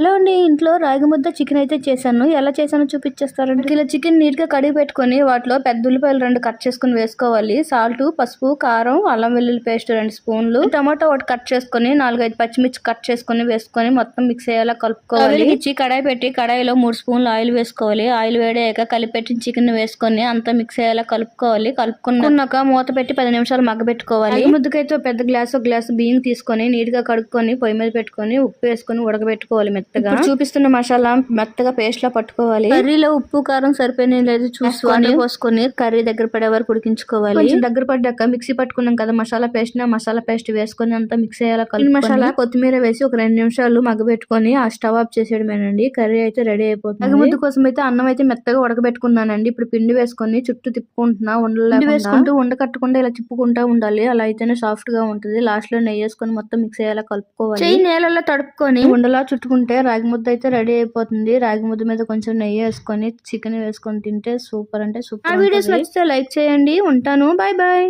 Hello అండి ఇంట్లో రాగి ముద్ద చికెన్ అయితే చేశాను. ఎలా చేశానో చూపించేస్తారండి ఇలా చికెన్ నీట్గా కడిగి పెట్టుకొని వాటిలో పెద్ద ఉల్లిపాయలు రెండు కట్ చేసుకుని వేసుకోవాలి. సాల్ట్ పసుపు కారం అల్లం వెల్లుల్లి పేస్ట్ రెండు స్పూన్లు. టమాటో ఒకటి కట్ చేసుకొని నాలుగైదు పచ్చిమిర్చి కట్ చేసుకొని వేసుకొని మొత్తం మిక్స్ అయ్యేలా కలుపుకోవాలి. ఇచ్చి కడాయి పెట్టి కడాయిలో మూడు స్పూన్లు ఆయిల్ వేసుకోవాలి. ఆయిల్ వేడాక కలిపెట్టిన చికెన్ వేసుకొని అంతా మిక్స్ అయ్యేలా కలుపుకోవాలి. కలుపుకున్నాక మూత పెట్టి పది నిమిషాలు మగ్గబెట్టుకోవాలి. ముద్దకైతే పెద్ద గ్లాస్ గ్లాస్ బియ్యం తీసుకొని నీట్గా కడుక్కొని పొయ్యి మీద పెట్టుకొని ఉప్పు వేసుకొని ఉడకబెట్టుకోవాలి మెత్తగా. చూపిస్తున్న మసాలా మెత్తగా పేస్ట్ లా పట్టుకోవాలి. కర్రీలో ఉప్పు కారం సరిపోయిన లేదు చూసుకొని పోసుకొని కర్రీ దగ్గర పడే వరకు ఉడికించుకోవాలి. కొంచెం దగ్గర పడ్డాక మిక్సీ పట్టుకున్నాం కదా మసాలా పేస్ట్ని మసాలా పేస్ట్ వేసుకొని అంతా మిక్స్ అయ్యేలా కలిపి మసాలా కొత్తిమీర వేసి ఒక రెండు నిమిషాలు మగ్గబెట్టుకొని ఆ స్టవ్ ఆఫ్ చేసేయడమేనండి. కర్రీ అయితే రెడీ అయిపోతుంది. ముద్ద కోసం అయితే అన్నం అయితే మెత్తగా ఉడకబెట్టుకున్నానండి. ఇప్పుడు పిండి వేసుకొని చుట్టూ తిప్పుకుంటున్నా ఉండలు వేసుకుంటూ ఉండ కట్టకుండా ఇలా తిప్పుకుంటా ఉండాలి. అలా అయితేనే సాఫ్ట్గా ఉంటుంది. లాస్ట్లో నెయ్యి వేసుకొని మొత్తం మిక్స్ అయ్యేలా కలుపుకోవాలి. నేలలో తడుపుకొని ఉండలా చుట్టుకుంటే రాగి ముద్ద అయితే రెడీ అయిపోతుంది. రాగి ముద్ద మీద కొంచెం నెయ్యి వేసుకొని చికెన్ వేసుకొని తింటే సూపర్ అంటే సూపర్ వీడియోస్ నచ్చితే లైక్ చేయండి. ఉంటాను. Bye bye.